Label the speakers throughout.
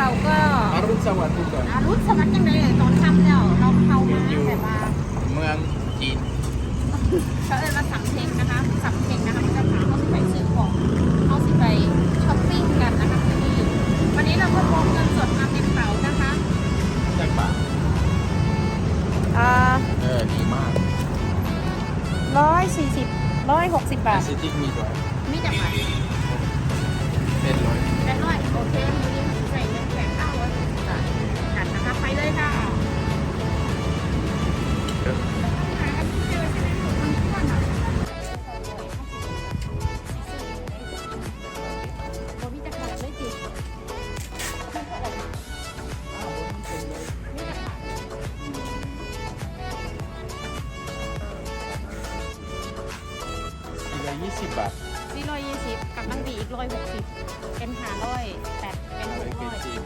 Speaker 1: เราก็
Speaker 2: อรุณสวัสดิ์ทุกคน
Speaker 1: อารุณสวัสดิ์ยังไงตอนค่ำแล้วเราเข้ามาแบบว่า
Speaker 2: เมืองจีน
Speaker 1: เขาเอ่ยว่าสำเพ็งนะคะสำเพ็งนะคะมันจะพาเขาสิไปซื้อของเขาสิไปช้อปปิ้งกันนะคะที่วันนี้เราก็พกเงินสดมาในกระเป๋านะคะ
Speaker 2: จากบาท
Speaker 1: อ่า
Speaker 2: เออดีมาก
Speaker 1: ร้อยสี่สิบร้อยหกสิบบาท
Speaker 2: ซิติกมีด้วย
Speaker 1: มีจากไหน สี่ร้อยยี่
Speaker 2: สิบบาท
Speaker 1: สี่ร้อยยี่สิบกับมังดีอีกร้อยหกสิบเป็นห้าร้อยแปดเป็น
Speaker 2: อะ
Speaker 1: ห
Speaker 2: ไร
Speaker 1: ก
Speaker 2: เกิ
Speaker 1: ร้
Speaker 2: น
Speaker 1: อย
Speaker 2: จีน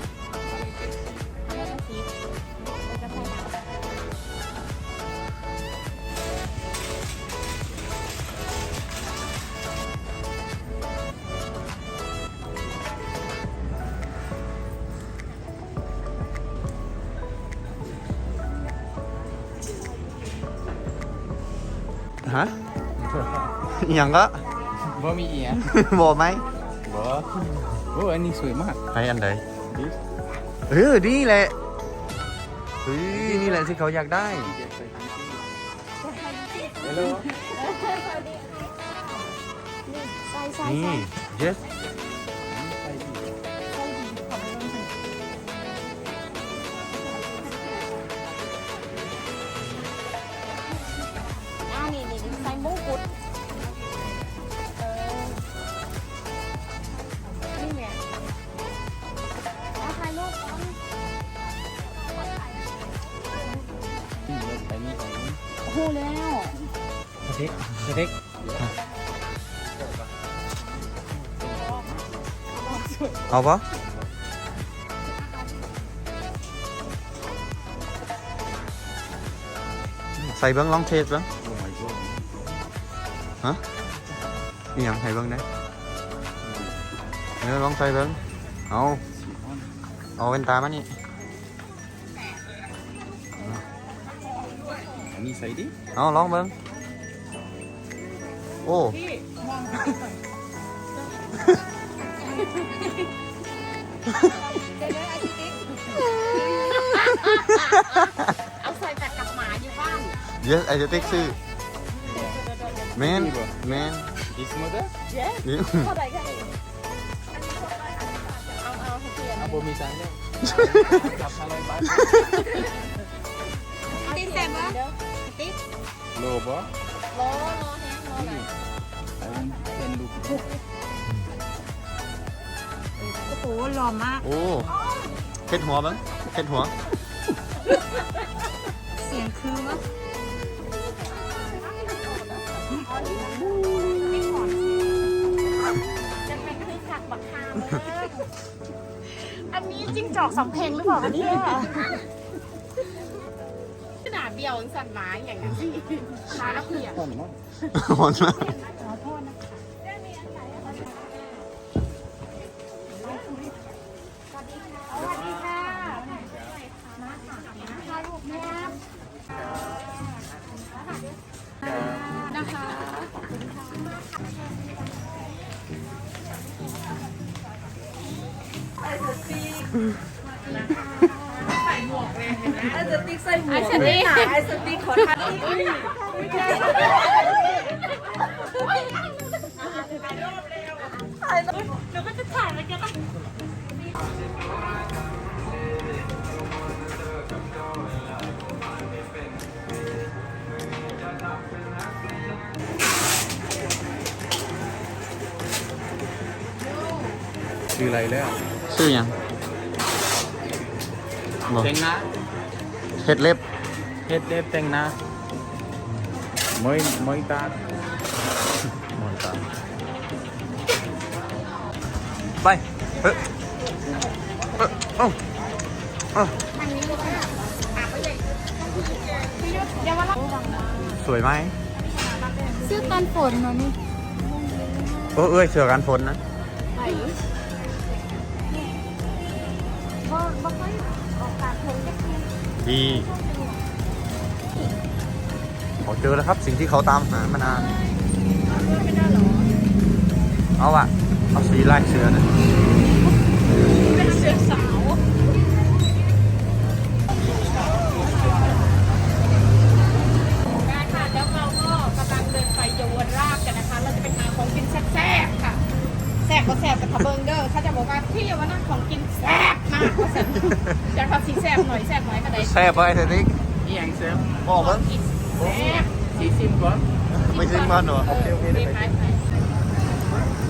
Speaker 2: อะไรเกินจีน
Speaker 1: ห้าร้อยหกสิบเราจะใช้น้ำ
Speaker 3: ฮะ อหย่างก็
Speaker 2: บ่มีเอีย
Speaker 3: บอกไหม
Speaker 2: บ่โอ้อันนี้สวยมาก
Speaker 3: ให้อันใด
Speaker 2: ดิ
Speaker 3: เออนี่แหละเฮ้ยนี่แหละที่เขาอยากได้
Speaker 2: ฮัลโหล
Speaker 1: ใส่ใส่
Speaker 3: นี่
Speaker 1: ใส่
Speaker 3: yes
Speaker 1: นี่แล้ว
Speaker 2: สเต็กสเต็ก
Speaker 3: เอาปะใส่เบิ้งลองเทสบิ้งฮะนี่ยังให้เบิ้งได้เออลองใส่เบิ้งเอาเอาเป็นตามานี่
Speaker 2: อันนี้ใส่ดิ
Speaker 3: เอาลองเบิ้งโอ้
Speaker 1: เอาใส่แบบกับหมาอยู่บ้าน
Speaker 3: yes ไอจะเต็กซื้อแมนแมน
Speaker 2: ดิสโมเดอร์
Speaker 1: เย้
Speaker 3: นี่
Speaker 1: เท่าไหร่กันอีกเอาเอาให้เปลี่ยน
Speaker 2: อะบ่มีตังค์แล้วกลับห้าร้อยบาท
Speaker 1: ติ๊กแต่ว่าติ๊ก
Speaker 2: โลบ่
Speaker 1: รอรอแห้งรอไหน
Speaker 2: อันเป็นลูก
Speaker 1: โอ้โหหล่อมาก
Speaker 3: โอ้เค็ดหัวเบิ้งเค็ดหัว
Speaker 1: เสียงคือวะจะเป็นคือขักบักคามเลยอันนี้จิ้งจอกสำเพ็งหรือเปล่าเนี่ยขนาด เดียวสั่นไม้อย่างนั้นสิมาแล้วเพียง
Speaker 2: ต้นเนาะ
Speaker 3: หอนมาก
Speaker 1: ขอโทษนะคะ อ้สติ๊กใส่หมวกไอ้สติ๊กไอ้สติ๊กขอทานเราก็จะถ่ายแล้วกัน
Speaker 2: ชื่ออะไรแล้ว
Speaker 3: ชื่อหยังบอก
Speaker 2: แต่งหน้า
Speaker 3: เฮ็ดเล็บ
Speaker 2: เฮ็ดเล็บแต่งหน้าเมยเมยตา
Speaker 3: หมอนตาไปเฮ้ยเอ้ยเอ้าเอ้า
Speaker 1: ทางนี้ลูกค่ะอาบไปเลยเดี๋ยววันละ
Speaker 3: สวยไหม
Speaker 1: ซื้อตอนฝนมานี่
Speaker 3: เออเอ้ยเสือกันฝนนะ
Speaker 1: ไหนบ่บ่ค่อยออกการทงแค่เพียง
Speaker 3: ดีเขาเจอแล้วครับสิ่งที่เขาตามหามานาน เอาอะเอาสีไล่เสือนะ
Speaker 1: เป็นเสือสาว ซ่บหน่อยแซ่บหน่อยก็ได้
Speaker 3: แซ่บไปเทนิก
Speaker 2: อีหยังเซฟ
Speaker 3: บอกมั้ง
Speaker 1: กินแซ่บ
Speaker 2: สีซิมก่อน
Speaker 3: ไม่ซิงมันเหรอ
Speaker 1: โอเคโอเคได้ไหม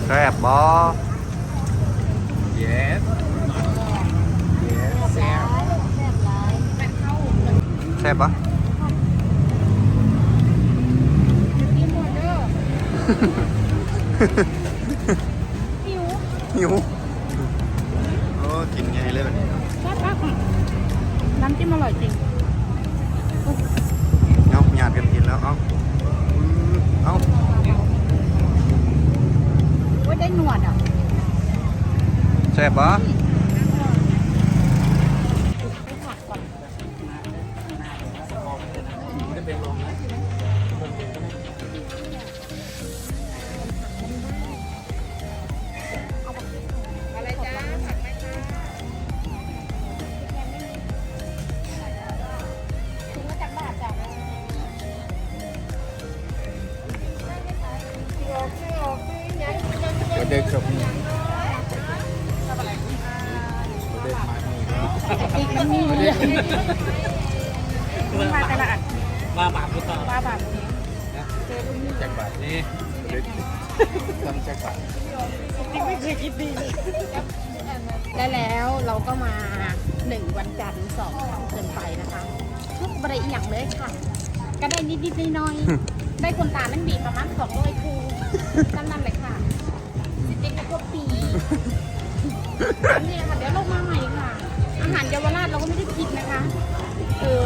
Speaker 3: แซ่บบอ
Speaker 2: yes yes แซ่บ
Speaker 1: แม่เข้า
Speaker 3: แซ่บปะ
Speaker 1: นี่หมดเด้อหิว
Speaker 3: หิวโอ้กินไงเลยแบบนี้
Speaker 1: แซ่บมากน้ำจิ้ม อร่อยจริง
Speaker 3: เอาหยาดกันกินแล้วเอาเอา
Speaker 1: โอ้ยได้หนวดอะ
Speaker 3: แซ่บปะ
Speaker 1: มันมีมาแต่ละอัน
Speaker 2: มาบาทก็ต่อ
Speaker 1: ว่าแบบนี้
Speaker 2: จากบาทนี่เด็กทำจากบาท
Speaker 1: ไม่เคยคิดดีได้แล้วเราก็มาหนึ่งวันจันทร์สองคำเกินไปนะคะทุกบริอย่างเลยค่ะ ก็ได้นิดนิดๆหน้อยๆได้คนตานั่นบีบประมาณสองร้อยคูจำนั่นเลยค่ะสิติ๊กแล้วก็ปีนี่ค่ะเดี๋ยวเรามาใหม่ค่ะ อาหารเยาวราชเราก็ไม่ได้คิดนะคะ เออ